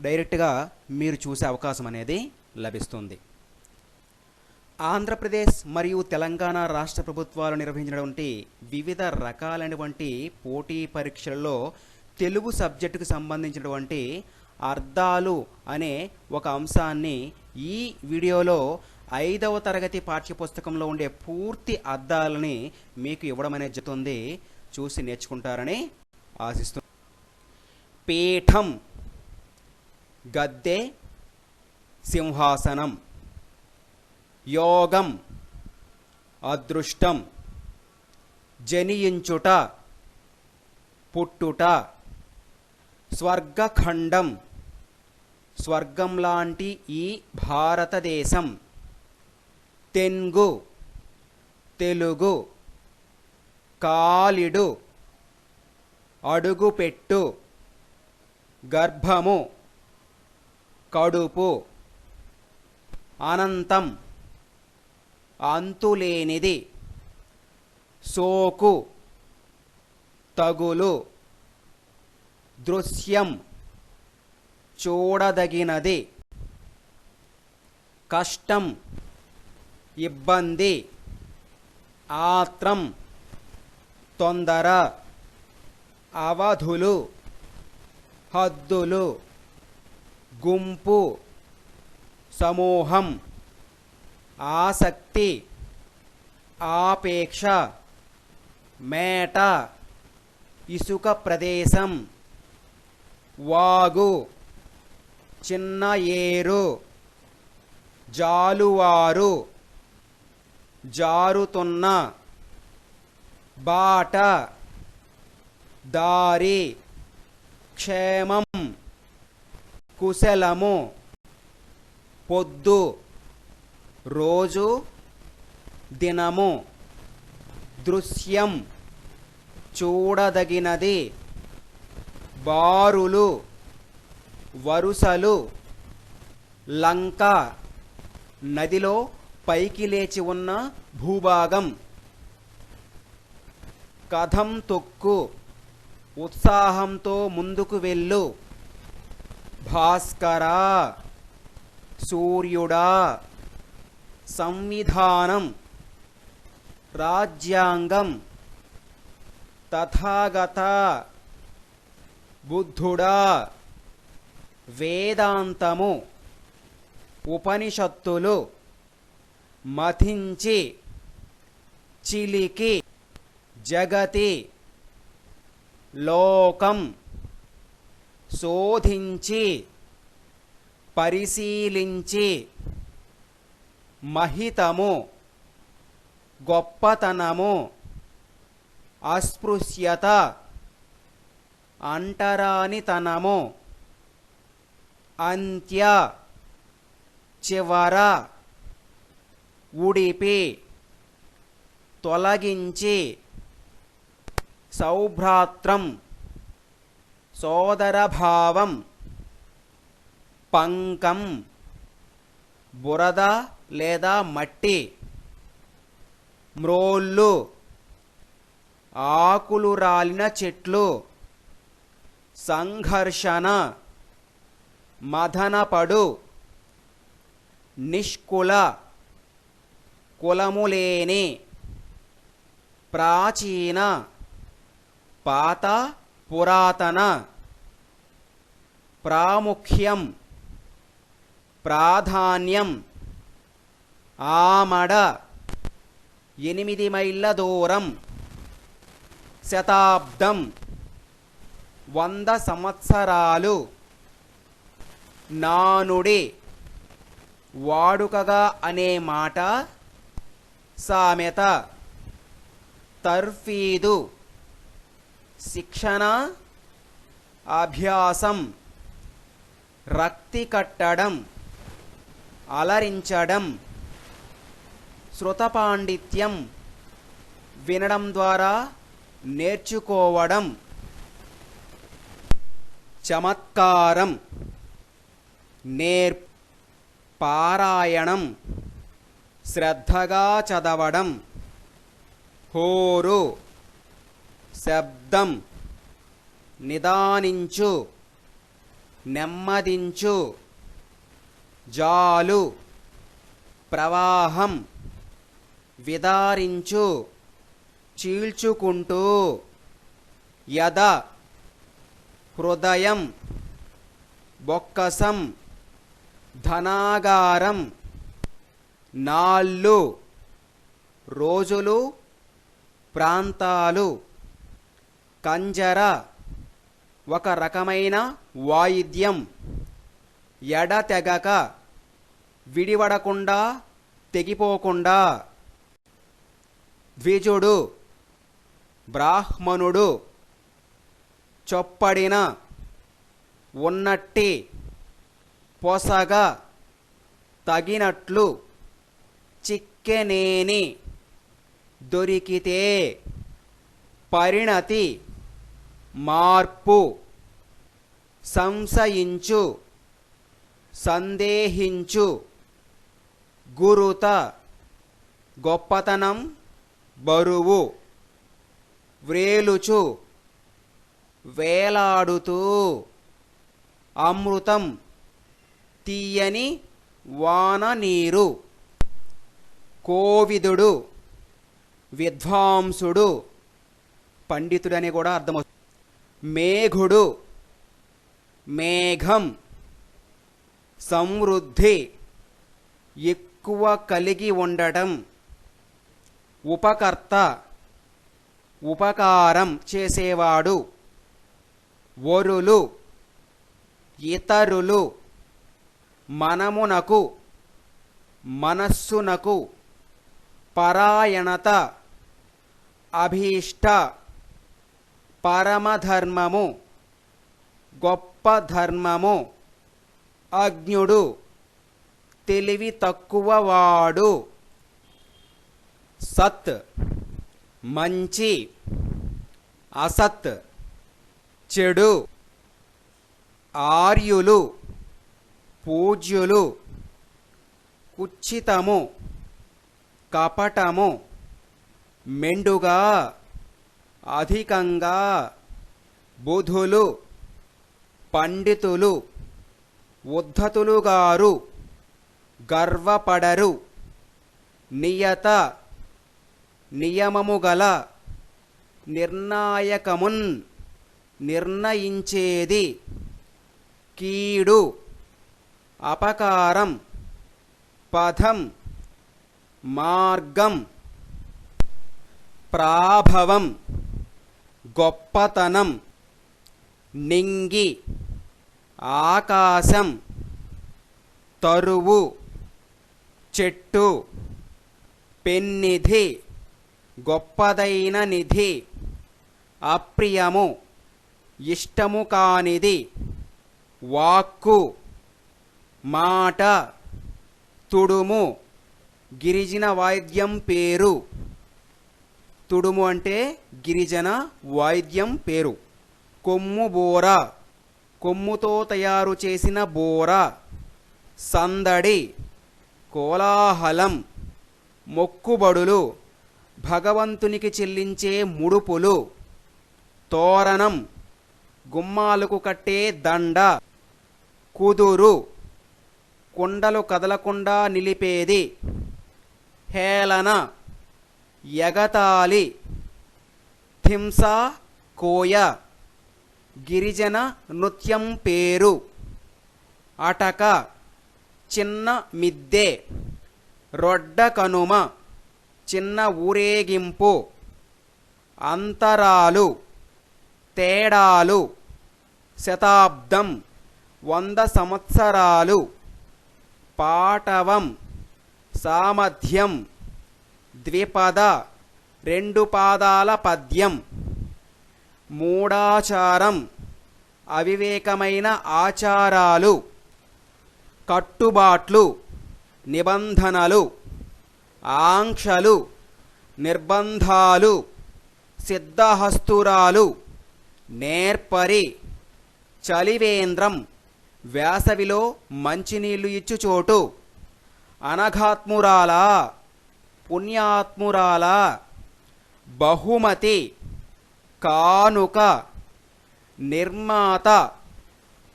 డైరెక్ట్గా మీరు చూసే అవకాశం అనేది లభిస్తుంది. ఆంధ్రప్రదేశ్ మరియు తెలంగాణ రాష్ట్ర ప్రభుత్వాలు నిర్వహించినటువంటి వివిధ రకాలైనటువంటి పోటీ పరీక్షలలో తెలుగు సబ్జెక్టుకు సంబంధించినటువంటి అర్థాలు అనే ఒక అంశాన్ని ఈ వీడియోలో ఐదవ తరగతి పాఠ్యపుస్తకంలో ఉండే పూర్తి అర్థాలని మీకు ఇవ్వడం అనేది జరుగుతుంది. చూసి నేర్చుకుంటారని ఆశిస్తూ పీఠం గద్దె సింహాసనం యోగం అదృష్టం జనియించుట పుట్టుట స్వర్గఖండం స్వర్గం లాంటి ఈ భారతదేశం తెంగు తెలుగు కాలిడు అడుగుపెట్టు గర్భము కడుపు. అనంతం. అంతులేనిది. సోకు. తగులు. దృశ్యం. చూడదగినది. కష్టం. ఇబ్బంది. ఆత్రం. తొందర. అవధులు. హద్దులు. గుంపు సమూహం ఆసక్తి ఆపేక్ష మేట ఇసుక ప్రదేశం వాగు చిన్న ఏరు జాలువారు జారుతున్న బాట దారి క్షేమం. కుశలము. పొద్దు రోజు దినము. దృశ్యం చూడదగినది. బారులు వరుసలు లంక నదిలో పైకి లేచి ఉన్న భూభాగం. కథం తొక్కు ఉత్సాహంతో ముందుకు వెళ్ళు. భాస్కరా సూర్యుడా సంవిధానం రాజ్యాంగం తథాగత బుద్ధుడా వేదాంతము ఉపనిషత్తులు మథించి చిలికి జగతి లోకం శోధించి పరిశీలించి మహితము గొప్పతనము అస్పృశ్యత అంటరానితనము అంత్య చివర ఉడిపి తొలగించి సౌభ్రాత్రం సోదరభావం పంకం బురద లేదా మట్టి మ్రోళ్ళు ఆకులు రాలిన చెట్లు సంఘర్షణ మదనపడు నిష్కుల కులములేని ప్రాచీన పాత పురాతన ప్రాముఖ్యం ప్రాధాన్యం ఆమడ ఎనిమిది మైళ్ళ దూరం శతాబ్దం వంద సంవత్సరాలు నానుడి వాడుకగా అనే మాట సామెత తర్ఫీదు శిక్షణ అభ్యాసం. రక్తి కట్టడం అలరించడం శృతపాండిత్యం వినడం ద్వారా నేర్చుకోవడం చమత్కారం నేర్ పారాయణం శ్రద్ధగా చదవడం హోరు శబ్దం నిదానించు నెమ్మదించు. జాలు. ప్రవాహం. విదారించు. చీల్చుకుంటూ. యద. హృదయం. బొక్కసం. ధనాగారం. నాళ్ళు. రోజులు. ప్రాంతాలు. కంజర. ఒక రకమైన వాయిద్యం. ఎడతెగక విడివడకుండా తెగిపోకుండా. ద్విజుడు బ్రాహ్మణుడు చొప్పడిన ఉన్నట్టి పొసగ తగినట్లు చిక్కెనేని దొరికితే పరిణతి మార్పు. సంశయించు సందేహించు. గురుత గొప్పతనం బరువు. వ్రేలుచు వేలాడుతూ. అమృతం తీయని వాన నీరు. కోవిదుడు విద్వాంసుడు. పండితుడని కూడా అర్థమవుతుంది. మేఘుడు మేఘం సమృద్ధి ఎక్కువ కలిగి ఉండటం ఉపకర్త ఉపకారం చేసేవాడు వరులు ఇతరులు మనమునకు మనస్సునకు పరాయణత అభీష్ట పరమధర్మము గొప్ప ధర్మము అజ్ఞుడు తెలివి తక్కువవాడు. సత్ మంచి అసత్ చెడు ఆర్యులు పూజ్యులు కుచ్చితము కపటము మెండుగా అధికంగా బుధులు పండితులు ఉద్ధతులుగారు గర్వపడరు నియత నియమము గల నిర్ణాయకమున్ నిర్ణయించేది కీడు అపకారం పథం మార్గం ప్రాభవం గొప్పతనం నింగి. ఆకాశం తరువు చెట్టు పెన్నిధి గొప్పదైన నిధి అప్రియము ఇష్టము కానిది వాక్కు మాట తుడుము గిరిజన వాయిద్యం పేరు. తుడుము అంటే గిరిజన వాయిద్యం పేరు. కొమ్ము బోర. కొమ్ముతో తయారు చేసిన బోర సందడి కోలాహలం మొక్కుబడులు భగవంతునికి చెల్లించే ముడుపులు తోరణం గుమ్మాలకు కట్టే దండ కుదురు కుండలు కదలకుండా నిలిపేది హేళన ఎగతాళి హింస కోయ. గిరిజన నృత్యం పేరు. అటక చిన్న మిద్దె రొడ్డ కనుమ చిన్న ఊరేగింపు. అంతరాలు తేడాలు శతాబ్దం వంద సంవత్సరాలు. పాటవం సామర్థ్యం ద్విపద రెండు పాదాల పద్యం. మూడాచారం అవివేకమైన ఆచారాలు కట్టుబాట్లు నిబంధనలు ఆంక్షలు నిర్బంధాలు సిద్ధహస్తురాలు నేర్పరి చలివేంద్రం వేసవిలో మంచినీళ్ళు ఇచ్చు చోటు అనఘాత్మురాల పుణ్యాత్మురాల బహుమతి కానుక నిర్మాత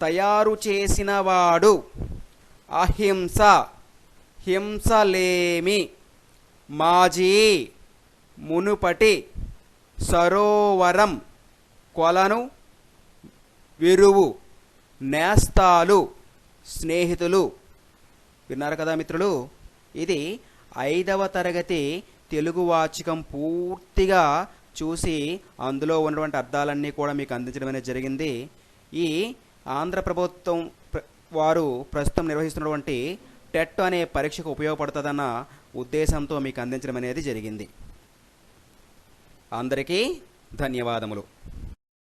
తయారు చేసినవాడు అహింస హింసలేమి మాజీ మునుపటి సరోవరం కొలను విరువు నేస్తాలు స్నేహితులు. విన్నారు కదా మిత్రులు? ఇది ఐదవ తరగతి తెలుగు వాచకం పూర్తిగా చూసి అందులో ఉన్నటువంటి అర్థాలన్నీ కూడా మీకు అందించడం అనేది జరిగింది. ఈ ఆంధ్ర ప్రభుత్వం వారు ప్రస్తుతం నిర్వహిస్తున్నటువంటి టెట్ అనే పరీక్షకు ఉపయోగపడుతుందన్న ఉద్దేశంతో మీకు అందించడం అనేది జరిగింది. అందరికీ ధన్యవాదములు.